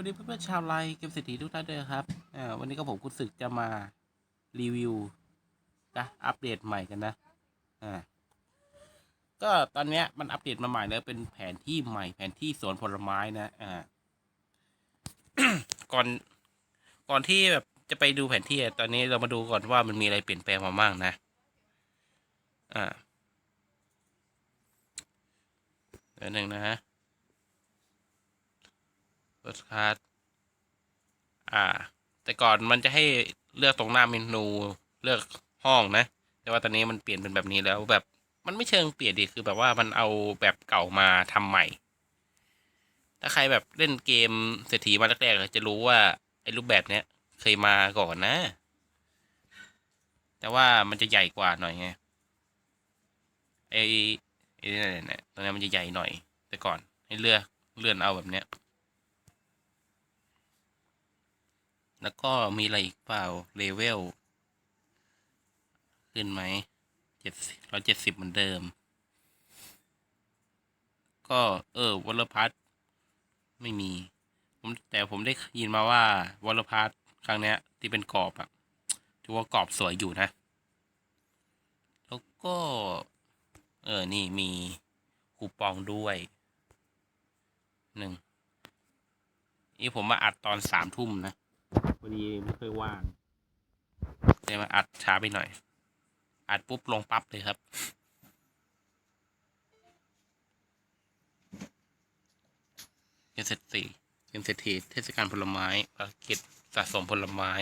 วัสดีเพื่อนๆชาวไลเกมเศรษฐีทุกท่านด้วยครับอ่าวันนี้ก็ผมคุณศึกจะมารีวิวนะอัปเดตใหม่กันนะอ่าก็ตอนเนี้ยมันอัปเดตมาใหม่แล้วเป็นแผนที่ใหม่แผนที่สวนผลไม้นะอ่า ก่อนก่อนที่แบบจะไปดูแผนที่อะตอนนี้เรามาดูก่อนว่ามันมีอะไรเปลี่ยนแปลงมาบ้างนะ อ่าเดี๋ยวหนึ่งนะฮะ ดคาร์ดอ่า แต่ก่อนมันจะให้เลือกตรงหน้าเมนูเลือกห้องนะ แต่ว่าตอนนี้มันเปลี่ยนเป็นแบบนี้แล้วแบบมันไม่เชิงเปลี่ยนดิคือแบบว่ามันเอาแบบเก่ามาทำใหม่ ถ้าใครแบบเล่นเกมเศรษฐีมาแรกๆจะรู้ว่าไอ้รูปแบบเนี้ยเคยมาก่อนนะ แต่ว่ามันจะใหญ่กว่าหน่อยไงไอ้ไอ้นี่เนี่ยตรงนี้มันจะใหญ่หน่อย แต่ก่อนให้เลือกเลื่อนเอาแบบเนี้ย แล้วก็มีอะไรอีกเปล่าเลเวลขึ้นไหมเจ็ดร้อยเจ็ดสิบเหมือนเดิม ก็เออวอลพัทไม่มีผมแต่ผมได้ยินมาว่าวอลพัทครั้งเนี้ย ที่เป็นกรอบอะถือว่ากรอบสวยอยู่นะ แล้วก็ เออ นี่มีคูปองด้วยหนึ่งนี่ผมมาอัดตอนสามทุ่มนะ วันนี้ไม่ค่อยว่างเลยมาอัดช้าไปหน่อย อัดปุ๊บลงปั๊บเลยครับเกมเศรษฐีเกมเศรษฐีเทศกาลผลไม้ภารกิจสะสมผลไม้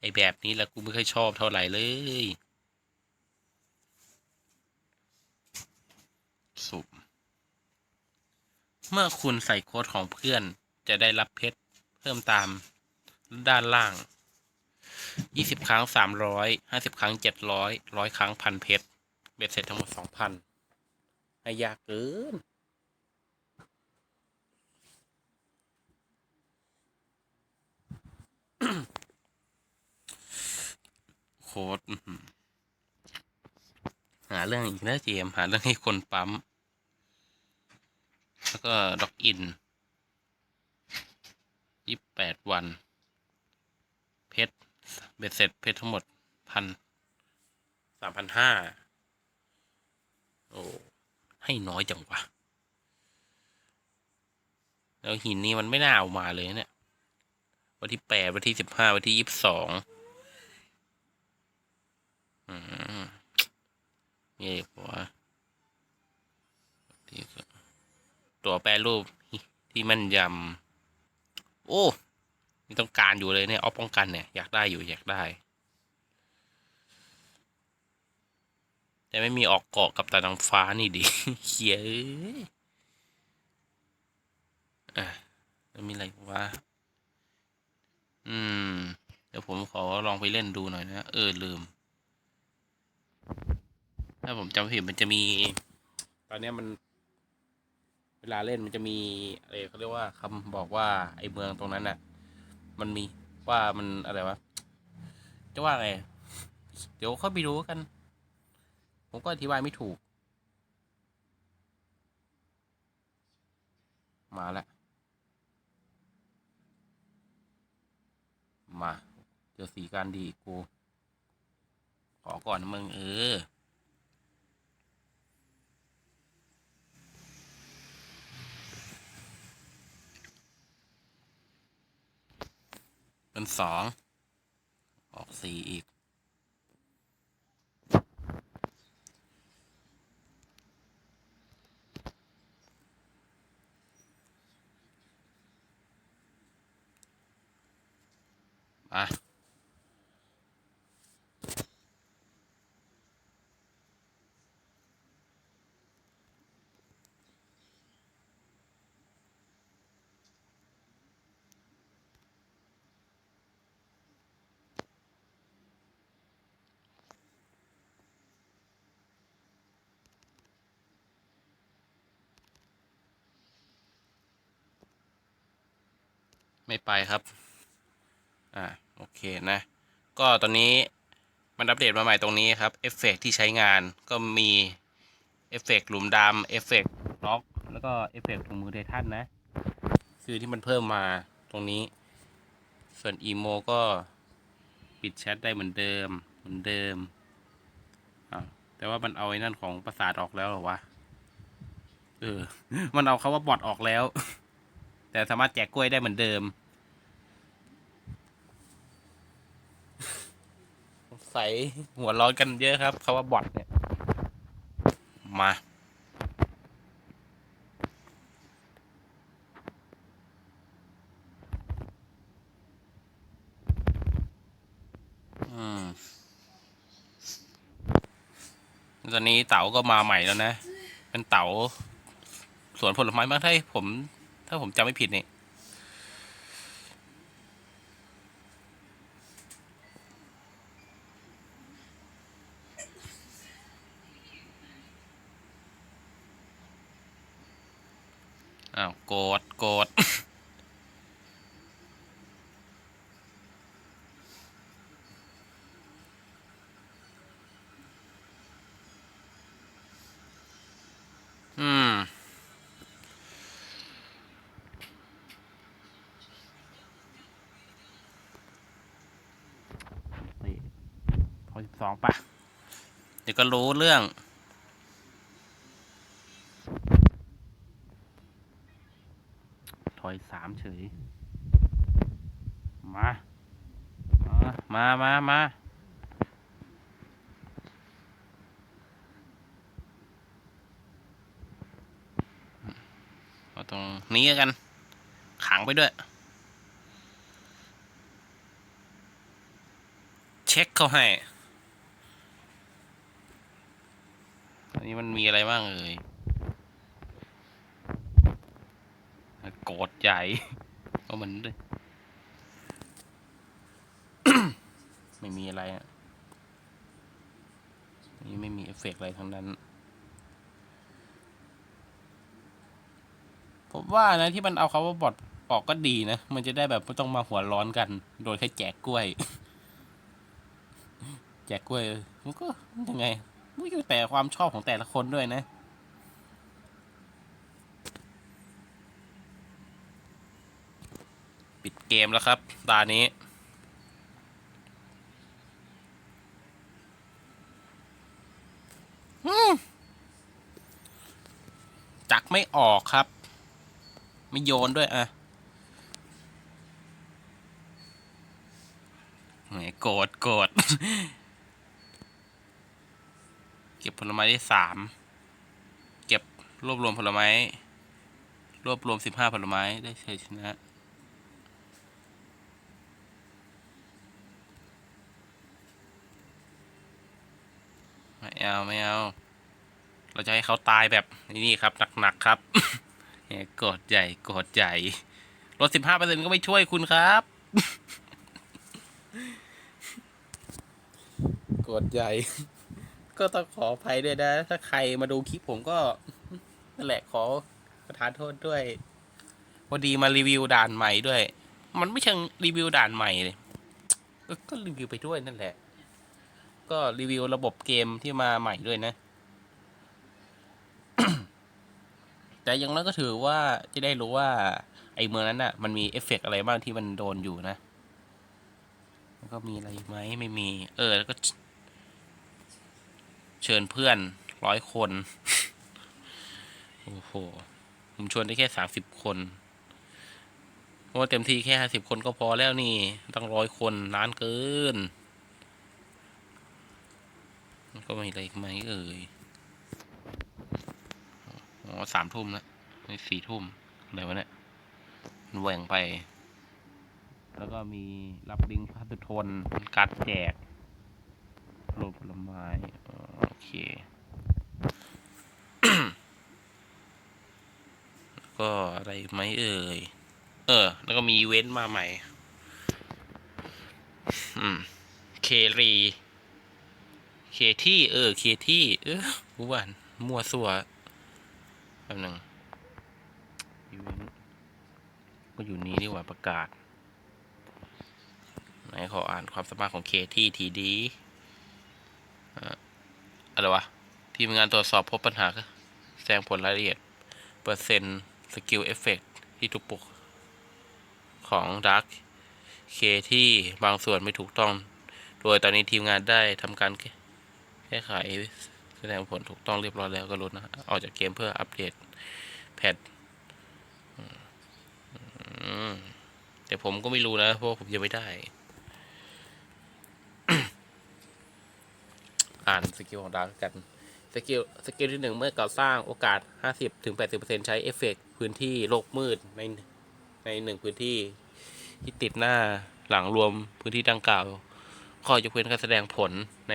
ไอแบบนี้แหละกูไม่ค่อยชอบเท่าไหร่เลยสุ่มเมื่อคุณใส่โค้ดของเพื่อน จะได้รับเพชรเพิ่มตามด้านล่างยี่สิบครั้งสามร้อยห้าสิบครั้งเจ็ดร้อยร้อยครั้งพันเพชรเบ็ดเสร็จทั้งหมดสองพันให้ยากเกินโค้ดหาเรื่องอีกแล้วเจมหาเรื่องให้คนปั๊ม แล้วก็ล็อกอิน ยี่สิบแปดวัน เพชรเบ็ดเสร็จ เพชรทั้งหมดพันสามพันห้าโอ้ให้น้อยจังวะแล้วหินนี้มันไม่น่าเอามาเลยเนี่ย วันที่แปดวันที่สิบห้าวันที่ยี่สิบสองอืมนี่ปะวะที่สุดตัวแปรรูปที่มันยำ โอ้นี่ต้องการอยู่เลยเนี่ยเอาป้องกันเนี่ยอยากได้อยู่อยากได้ แต่ไม่มีออกเกาะกับตาดังฟ้านี่ดิเขียอะแล้วมีอะไรวะอืม เดี๋ยวผมขอลองไปเล่นดูหน่อยนะเออลืม ถ้าผมจำผิดมันจะมี ตอนนี้มัน ลาเล่นมันจะมีอะไรเขาเรียกว่าคำบอกว่าไอ้เมืองตรงนั้นน่ะ มันมีว่ามันอะไรวะจะว่าไงเดี๋ยวเข้าไปดูกัน ผมก็อธิบายไม่ถูก มาแล้วมาเจอสีการดีกู ขอก่อนมึงเออ เป็น สองออกสี่อีก มา ไม่ไปครับ อ่า โอเคนะ ก็ตอนนี้มันอัปเดตมาใหม่ตรงนี้ครับ เอฟเฟกต์ที่ใช้งานก็มี เอฟเฟกต์หลุมดำเอฟเฟกต์ล็อก แล้วก็เอฟเฟกต์ถุงมือไททันนะ คือที่มันเพิ่มมาตรงนี้ ส่วนอีโมก็ปิดแชทได้เหมือนเดิม เหมือนเดิมอ่าแต่ว่ามันเอาไอ้นั่นของประสาทออกแล้วเหรอวะ เออ มันเอาคาว่าบอทออกแล้ว แต่สามารถแจกกล้วยได้เหมือนเดิม ใส่หัวร้อนกันเยอะครับคาว่าบอทเนี่ย มา อืม ตอนนี้เต๋าก็มาใหม่แล้วนะ เป็นเต๋าสวนผลไม้บ้างถ้ผม ถ้าผมจำไม่ผิดนี่อ้าวโกรธโกรธ อืม นี่พอ สิบสองปะเดี๋ยวก็รู้เรื่อง ถอยสามเฉย มา มา มา มาเอาตรงนี้แล้วกัน ขังไปด้วยเช็คเขาให้ อันนี้มันมีอะไรบ้างเอ่ยโกรธใหญ่ ก็เหมันด้วยไม่มีอะไรอะนี่ไม่มีเอฟเฟกอะไรทั้งนั้น ผมว่านะที่มันเอาเขาว่าบอทออกก็ดีนะ มันจะได้แบบไม่ต้องมาหัวร้อนกัน โดยแค่แจกกล้วย แจกกล้วย มันก็ยังไง ไม่อยู่แต่ความชอบของแต่ละคนด้วยนะ ปิดเกมแล้วครับตานี้อืมจักไม่ออกครับ ไม่โยนด้วยอะแหมโกรธโกรธเก็บผลไม้ได้สามเก็บรวบรวมผลไม้ รวบรวมสิบห้าผลไม้ได้ชัยชนะไม่เอา ไม่เอา เราจะให้เขาตายแบบนี่ครับ หนัก ๆ ครับเนี่ยกรธใหญ่กรธใหญ่ลดสิบห้าเปอร์เซ็นก็ไม่ช่วยคุณครับกรธใหญ่ ก็ต้องขออภัยด้วยนะ ถ้าใครมาดูคลิปผมก็นั่นแหละขอประทานโทษด้วยพอดีมารีวิวด่านใหม่ด้วย มันไม่เชิงรีวิวด่านใหม่เลยก็รีวิวไปด้วยนั่นแหละ ก็รีวิวระบบเกมที่มาใหม่ด้วยนะ แต่อยังน้อยก็ถือว่าจะได้รู้ว่าไอ้เมืองนั้นน่ะ มันมีเอฟเฟกต์อะไรบ้างที่มันโดนอยู่นะ แล้วก็มีอะไรไหมไม่มี เออแล้วก็ เชิญเพื่อนร้อยคน โอ้โห ผมชวนได้แค่สามสิบคนเพราะว่าเต็มที่แค่ห้าสิบคนก็พอแล้วนี่ ต้องร้อยคนนานเกิน ก็ไม่อะไรอีกไหมเอ่ย อ๋อสามทุ่มแล้วนี่สี่ทุ่มอะไรวะเนี่ยมันแหว่งไป แล้วก็มีรับลิงพัตุทนการดแจกโลผลไม้อ๋อ เค ก็อะไรไหมเอ่ย เออ แล้วก็มีเว้นมาใหม่ อืม เครี เคที่ เออ เคที่ เออกูว่ามั่วซั่วแป๊บหนึงอีเวนต์ก็อยู่นี้ดีกว่าประกาศ ไหนขออ่านความสามารถของเคที่ทีดีอะ อะไรวะ ทีมงานตรวจสอบพบปัญหาแสดงผลรายละเอียด เปอร์เซ็นต์สกิลเอฟเฟกที่ถูกปลุก ของดักเคที่บางส่วนไม่ถูกต้อง โดยตอนนี้ทีมงานได้ทำการแก้ไขแสดงผลถูกต้องเรียบร้อยแล้วก็ลดนะ ออกจากเกมเพื่ออัปเดตแพทแต่ผมก็ไม่รู้นะ เพราะผมยังไม่ได้ อ่านสกิลของดาร์กกันสกิลสกิลที่หนึ่งเมื่อก่อสร้างโอกาส 50ถึง80%ใช้เอฟเฟกต์พื้นที่โลกมืดในในหนึ่งพื้นที่ที่ติดหน้าหลังรวมพื้นที่ดังกล่าว ข้อยกเว้นการแสดงผลใน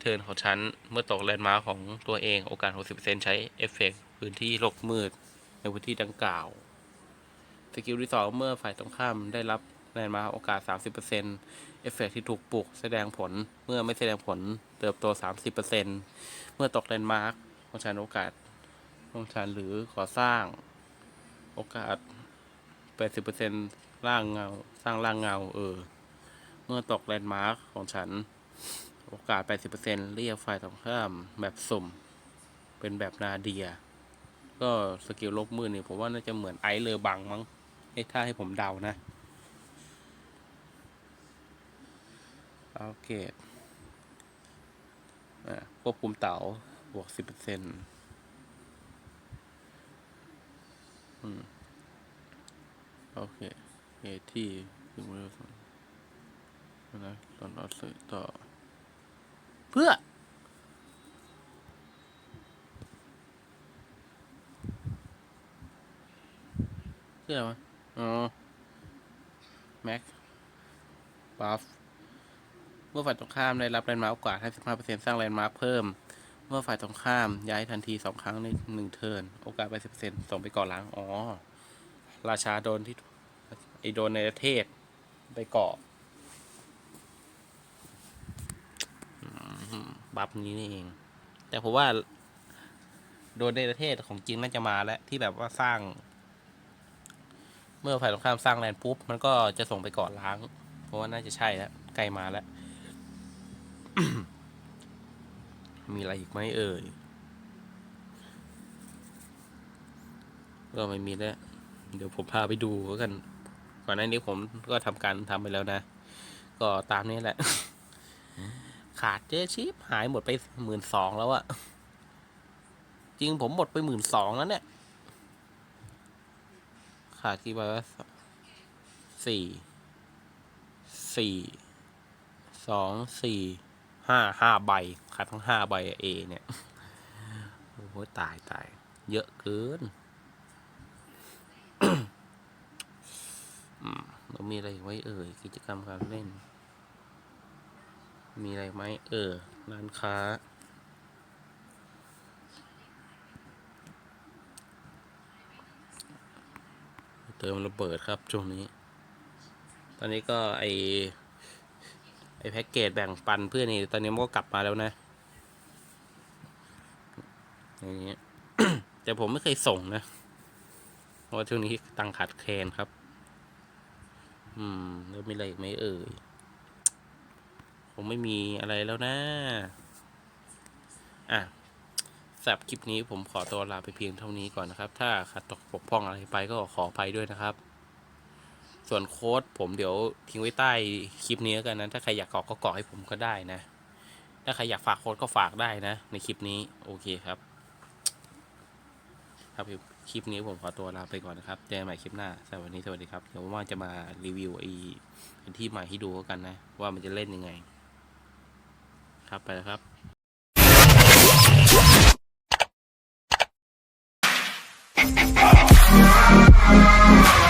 เทิร์นของชั้นเมื่อตกแลนด์มาร์ของตัวเองโอกาส 60%ใช้เอฟเฟกต์พื้นที่โลกมืดในพื้นที่ดังกล่าว สกิลที่สองเมื่อฝ่ายตรงข้ามได้รับ แลนด์มาร์คโอกาส 30%เอฟเฟกต์ที่ถูกปลุกแสดงผลเมื่อไม่แสดงผลเติบโต 30%เมื่อตกแลนด์มาร์คของฉันโอกาสของฉันหรือก่อสร้างโอกาส 80%ร่างเงาสร้างร่างเงาเออ เมื่อตกแลนด์มาร์คของฉัน โอกาส 80%เรียกฝ่ายตรงข้ามแบบสุ่ม เป็นแบบนาเดีย ก็สกิลลบมือนี่ผมว่าน่าจะเหมือนไอเลอบังมั้งเอ้ถ้าให้ผมเดานะ โอเคควบคุมเต๋าบวกสิบเปอร์เซ็นต์โอเคเอที่ถึงเวลาสองนะตอนเราสื่อต่อ เพื่อ เพื่ออะไรวะ อ๋อ แม็กบัฟ เมื่อฝ่ายตรงข้ามได้รับแลนด์มาร์กโอกาส 55%สร้างแลนด์มาร์กเพิ่ม เมื่อฝ่ายตรงข้ามย้ายทันทีสองครั้งในหนึ่งเทิร์น โอกาส80%ส่งไปก่อล้าง อ๋อ ราชาโดนที่ไอโดนในประเทศไปเกาะบัฟนี้นี่เอง แต่ผมว่า โดนในประเทศของจริงน่าจะมาแล้ว ที่แบบว่าสร้าง เมื่อฝ่ายตรงข้ามสร้างแลนด์ปุ๊บ มันก็จะส่งไปเกาะล้าง เพราะว่าน่าจะใช่แล้ว ใกล้มาแล้ว มีอะไรอีกไหมเอ่ย ก็ไม่มีแล้ว เดี๋ยวผมพาไปดูแล้วกัน ก่อนหน้านี้ผมก็ทำการทำไปแล้วนะ ก็ตามนี้แหละ ขาดเจ๊ชิปหายหมดไปหมื่นสองแล้วอะจริงผมหมดไปหมื่นสองแล้วเนี่ย ขาดกี่ใบวะสี่ สี่ สอง สี่ ห้าห้าใบขาดทั้งห้าใบเอเนี่ย โอ้โหตายตาย เยอะเกินเรามีอะไรไว้เอ่ยกิจกรรมการเล่น มีอะไรไหมเออร้านค้า เติมระเบิดครับช่วงนี้ ตอนนี้ก็ไอ ไอแพ็กเกจแบ่งปันเพื่อนนี่ตอนนี้มันก็กลับมาแล้วนะอย่างเงี้ยแต่ผมไม่เคยส่งนะเพราะว่าช่วงนี้ตังขาดแคลนครับ อืมแล้วมีอะไรอีกไหมเอ่ยคงไม่มีอะไรแล้วนะ อะสำหรับคลิปนี้ผมขอตัวลาไปเพียงเท่านี้ก่อนนะครับ ถ้าขัดตกบกพร่องอะไรไปก็ขออภัยด้วยนะครับ ส่วนโค้ดผมเดี๋ยวทิ้งไว้ใต้คลิปนี้กันนะ ถ้าใครอยากกรอกก็กรอกให้ผมก็ได้นะ ถ้าใครอยากฝากโค้ดก็ฝากได้นะ ในคลิปนี้โอเคครับ ครับคลิปนี้ผมขอตัวลาไปก่อนนะครับเจอกันใหม่คลิปหน้าสวันนี้สวัสดีครับเดี๋ยวว่าจะมารีวิวไอ้ที่ใหม่ให้ดูกันนะ ว่ามันจะเล่นยังไง ครับไปแล้วครับ It's